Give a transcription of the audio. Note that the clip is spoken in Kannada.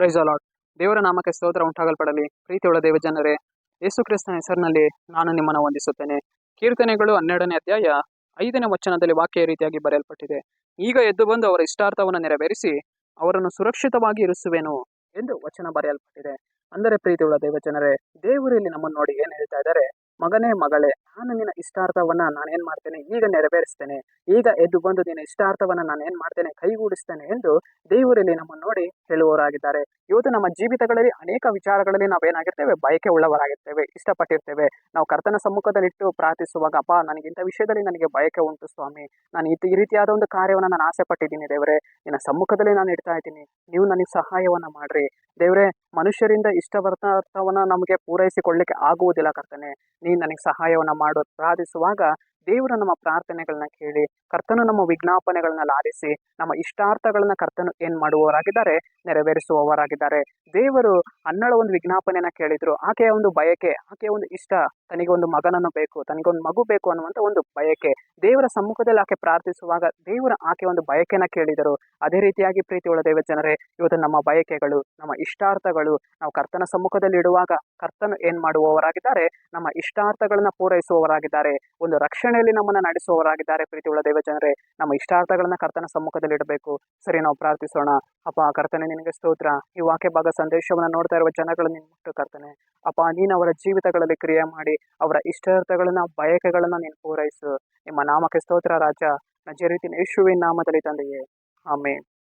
ಪ್ರೈಸ್ ಅಲಾಟ್ ದೇವರ ನಾಮಕ್ಕೆ ಸ್ತೋತ್ರ ಉಂಟಾಗಲ್ಪಡಲಿ. ಪ್ರೀತಿಯುಳ್ಳ ದೇವಜನರೇ, ಯೇಸು ಕ್ರಿಸ್ತನ ಹೆಸರಿನಲ್ಲಿ ನಾನು ನಿಮ್ಮನ್ನು ವಂದಿಸುತ್ತೇನೆ. ಕೀರ್ತನೆಗಳು ಹನ್ನೆರಡನೇ ಅಧ್ಯಾಯ ಐದನೇ ವಚನದಲ್ಲಿ ವಾಕ್ಯ ರೀತಿಯಾಗಿ ಬರೆಯಲ್ಪಟ್ಟಿದೆ. ಈಗ ಎದ್ದು ಬಂದು ಅವರ ಇಷ್ಟಾರ್ಥವನ್ನು ನೆರವೇರಿಸಿ ಅವರನ್ನು ಸುರಕ್ಷಿತವಾಗಿ ಇರಿಸುವೆನು ಎಂದು ವಚನ ಬರೆಯಲ್ಪಟ್ಟಿದೆ. ಅಂದರೆ ಪ್ರೀತಿಯುಳ್ಳ ದೇವಜನರೇ, ದೇವರು ಇಲ್ಲಿ ನಮ್ಮನ್ನು ನೋಡಿ ಏನು ಹೇಳ್ತಾ ಇದ್ದಾರೆ? ಮಗನೇ ಮಗಳೇ, ನಾನು ನಿನ್ನ ಇಷ್ಟಾರ್ಥವನ್ನು ನಾನು ಏನ್ ಮಾಡ್ತೇನೆ? ಈಗ ನೆರವೇರಿಸ್ತೇನೆ. ಈಗ ಎದ್ದು ಬಂದು ನಿನ್ನ ಇಷ್ಟಾರ್ಥವನ್ನು ನಾನು ಏನು ಮಾಡ್ತೇನೆ? ಕೈಗೂಡಿಸ್ತೇನೆ ಎಂದು ದೇವರಲ್ಲಿ ನಮ್ಮನ್ನು ನೋಡಿ ಹೇಳುವವರಾಗಿದ್ದಾರೆ. ಇವತ್ತು ನಮ್ಮ ಜೀವಿತಗಳಲ್ಲಿ ಅನೇಕ ವಿಚಾರಗಳಲ್ಲಿ ನಾವೇನಾಗಿರ್ತೇವೆ? ಬಯಕೆ ಉಳ್ಳವರಾಗಿರ್ತೇವೆ, ಇಷ್ಟಪಟ್ಟಿರ್ತೇವೆ. ನಾವು ಕರ್ತನ ಸಮ್ಮುಖದಲ್ಲಿಟ್ಟು ಪ್ರಾರ್ಥಿಸುವಾಗ ಅಪ್ಪ ನನಗೆ ಇಂಥ ವಿಷಯದಲ್ಲಿ ನನಗೆ ಬಯಕೆ ಉಂಟು ಸ್ವಾಮಿ. ನಾನು ಈ ರೀತಿಯಾದ ಒಂದು ಕಾರ್ಯವನ್ನು ನಾನು ಆಸೆ ಪಟ್ಟಿದ್ದೀನಿ ದೇವರೇ. ನಿನ್ನ ಸಮ್ಮುಖದಲ್ಲಿ ನಾನು ಇಡ್ತಾ ಇದ್ದೀನಿ. ನೀವು ನನಗೆ ಸಹಾಯವನ್ನು ಮಾಡ್ರಿ. ದೇವರೇ ಮನುಷ್ಯರಿಂದ ಇಷ್ಟವರ್ತಾರ್ಥವನ್ನು ನಮಗೆ ಪೂರೈಸಿಕೊಳ್ಳಿಕ್ಕೆ ಆಗುವುದಿಲ್ಲ ಕರ್ತನೆ. ನೀನು ನನಗೆ ಸಹಾಯವನ್ನು ಮಾಡು. ಪ್ರಾರ್ಥಿಸುವಾಗ ದೇವರು ನಮ್ಮ ಪ್ರಾರ್ಥನೆಗಳನ್ನ ಕೇಳಿ, ಕರ್ತನು ನಮ್ಮ ವಿಜ್ಞಾಪನೆಗಳನ್ನ ಲಾಲಿಸಿ, ನಮ್ಮ ಇಷ್ಟಾರ್ಥಗಳನ್ನ ಕರ್ತನು ಏನ್ ಮಾಡುವವರಾಗಿದ್ದಾರೆ? ನೆರವೇರಿಸುವವರಾಗಿದ್ದಾರೆ. ದೇವರು ಅನ್ನಳ ಒಂದು ವಿಜ್ಞಾಪನೆಯನ್ನ ಕೇಳಿದ್ರು. ಆಕೆಯ ಒಂದು ಬಯಕೆ, ಆಕೆಯ ಒಂದು ಇಷ್ಟ ತನಗೆ ಒಂದು ಮಗನನ್ನು ಬೇಕು ತನಗೊಂದು ಮಗು ಬೇಕು ಅನ್ನುವಂಥ ಒಂದು ಬಯಕೆ. ದೇವರ ಸಮ್ಮುಖದಲ್ಲಿ ಆಕೆ ಪ್ರಾರ್ಥಿಸುವಾಗ ದೇವರ ಆಕೆ ಒಂದು ಬಯಕೆನ ಕೇಳಿದರು. ಅದೇ ರೀತಿಯಾಗಿ ಪ್ರೀತಿಯುಳ್ಳ ದೇವ ಜನರೇ ಇವತ್ತು ನಮ್ಮ ಬಯಕೆಗಳು, ನಮ್ಮ ಇಷ್ಟಾರ್ಥಗಳು. ನಾವು ಕರ್ತನ ಸಮ್ಮುಖದಲ್ಲಿ ಇಡುವಾಗ ಕರ್ತನು ಏನು ಮಾಡುವವರಾಗಿದ್ದಾರೆ? ನಮ್ಮ ಇಷ್ಟಾರ್ಥಗಳನ್ನ ಪೂರೈಸುವವರಾಗಿದ್ದಾರೆ. ಒಂದು ರಕ್ಷಣೆಯಲ್ಲಿ ನಮ್ಮನ್ನ ನಡೆಸುವವರಾಗಿದ್ದಾರೆ ಪ್ರೀತಿಯುಳ್ಳ ದೇವ ಜನರೇ ನಮ್ಮ ಇಷ್ಟಾರ್ಥಗಳನ್ನ ಕರ್ತನ ಸಮ್ಮುಖದಲ್ಲಿ ಇಡಬೇಕು. ಸರಿ, ನಾವು ಪ್ರಾರ್ಥಿಸೋಣ. ಅಪ್ಪ, ಕರ್ತನೆ, ನಿನಗೆ ಸ್ತೋತ್ರ. ಈ ವಾಕ್ಯ ಭಾಗ ಸಂದೇಶವನ್ನು ನೋಡ್ತಾ ಇರುವ ಜನಗಳು ನಿನ್ ಮುಟ್ಟು ಕರ್ತನೆ ಅಪ್ಪ, ನೀನು ಅವರ ಜೀವಿತಗಳಲ್ಲಿ ಕ್ರಿಯೆ ಮಾಡಿ, ಅವರ ಇಷ್ಟಾರ್ಥಗಳನ್ನ, ಬಯಕೆಗಳನ್ನ ನೀನು ಪೂರೈಸು. ನಿಮ್ಮ ನಾಮಕ್ಕೆ ಸ್ತೋತ್ರ ರಾಜ. ನಜರೀತಿನ ಯಶುವಿನ ನಾಮದಲ್ಲಿ ತಂದೆಯೇ. ಆಮೇಲೆ